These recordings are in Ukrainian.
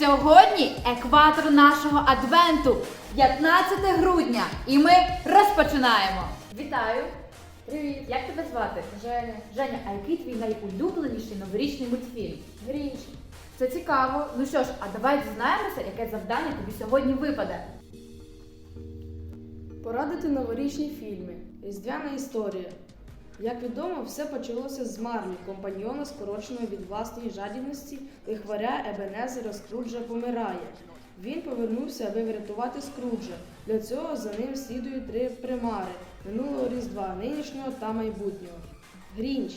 Сьогодні екватор нашого адвенту 15 грудня, і ми розпочинаємо. Вітаю! Привіт, Як тебе звати? Женя. Женя, а який твій найулюбленіший новорічний мультфільм? Грінч. Це цікаво. Ну що ж, а давай дізнаємося, яке завдання тобі сьогодні випаде. Порадити новорічні фільми. Різдвяна історія. Як відомо, все почалося з Марлі, компаньйона, скороченого від власної жадібності, лихваря Ебенезера Скруджа помирає. Він повернувся, аби врятувати Скруджа. Для цього за ним слідують три примари минулого Різдва, нинішнього та майбутнього. Грінч.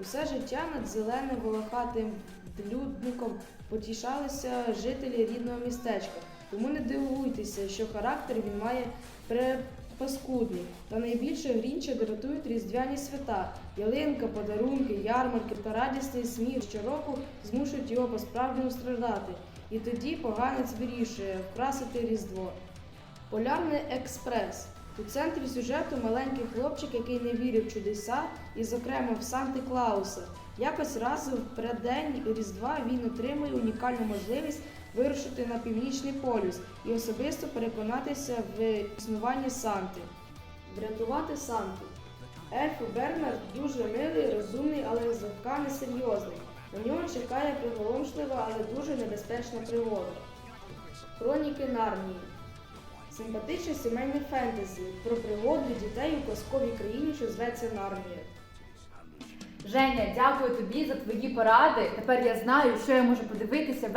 Усе життя над зеленим волохатим длюдником потішалися жителі рідного містечка. Тому не дивуйтеся, що характер він має препаскудний. Та найбільше грінче дратують різдвяні свята. Ялинка, подарунки, ярмарки та радісний сміх щороку змушують його по-справжньому страждати. І тоді поганець вирішує вкрасити Різдво. Полярний експрес. У центрі сюжету маленький хлопчик, який не вірив в чудеса, і, зокрема, в Санти Клауса. Якось раз в переддень Різдва він отримує унікальну можливість вирушити на північний полюс і особисто переконатися в існуванні Санти. Врятувати Санту. Ельф Бернард дуже милий, розумний, але злегка несерйозний. На нього чекає приголомшлива, але дуже небезпечна пригода. Хроніки Нарнії. Симпатичне сімейне фентезі про пригоди дітей у казковій країні, що зветься Нарнія. Женя, дякую тобі за твої поради. Тепер я знаю, що я можу подивитися